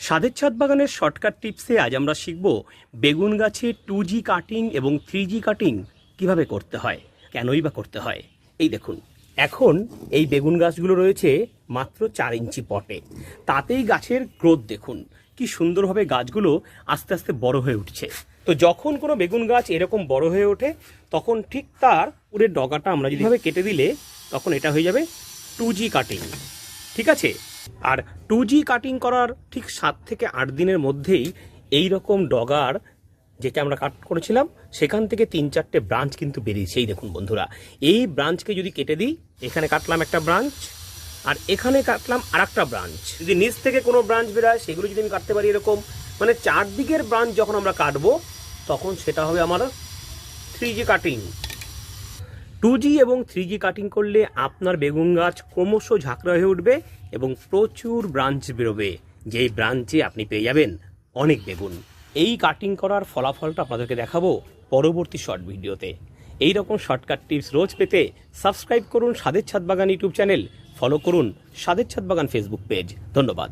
স্বাদের ছাদ বাগানের শর্টকাট টিপসে আজ আমরা শিখব বেগুন গাছে টু জি কাটিং এবং থ্রি জি কাটিং কীভাবে করতে হয়, কেনই বা করতে হয়। এই দেখুন, এখন এই বেগুন গাছগুলো রয়েছে মাত্র চার ইঞ্চি পটে। তাতেই গাছের গ্রোথ দেখুন, কি সুন্দরভাবে গাছগুলো আস্তে আস্তে বড় হয়ে উঠছে। তো যখন কোনো বেগুন গাছ এরকম বড় হয়ে ওঠে, তখন ঠিক তার উড়ের ডগাটা আমরা যদি ভাবে কেটে দিলে, তখন এটা হয়ে যাবে টু জি কাটিং ঠিক আছে? আর টু জি কাটিং করার ঠিক সাত থেকে আট দিনের মধ্যেই এই রকম ডগার যেটা আমরা কাট করেছিলাম, সেখান থেকে তিন চারটে ব্রাঞ্চ কিন্তু বেরিয়েছে। এই দেখুন বন্ধুরা, এই ব্রাঞ্চকে যদি কেটে দিই, এখানে কাটলাম একটা ব্রাঞ্চ আর এখানে কাটলাম আর একটা ব্রাঞ্চ যদি নিচ থেকে কোনো ব্রাঞ্চ বেরোয়, সেগুলো যদি আমি কাটতে পারি এরকম মানে চারদিকের ব্রাঞ্চ যখন আমরা কাটবো, তখন সেটা হবে আমার থ্রি কাটিং টু জি এবং থ্রি জি কাটিং করলে আপনার বেগুন গাছ ক্রমশ ঝাঁকড়া হয়ে উঠবে এবং প্রচুর ব্রাঞ্চ বেরোবে। যেই ব্রাঞ্চে আপনি পেয়ে যাবেন অনেক বেগুন। এই কাটিং করার ফলাফলটা আপনাদেরকে দেখাবো পরবর্তী শর্ট ভিডিওতে এই রকম শর্টকাট টিপস রোজ পেতে সাবস্ক্রাইব করুন সাদের ছাদ বাগান ইউটিউব চ্যানেল ফলো করুন সাদের ছাদ বাগান ফেসবুক পেজ ধন্যবাদ।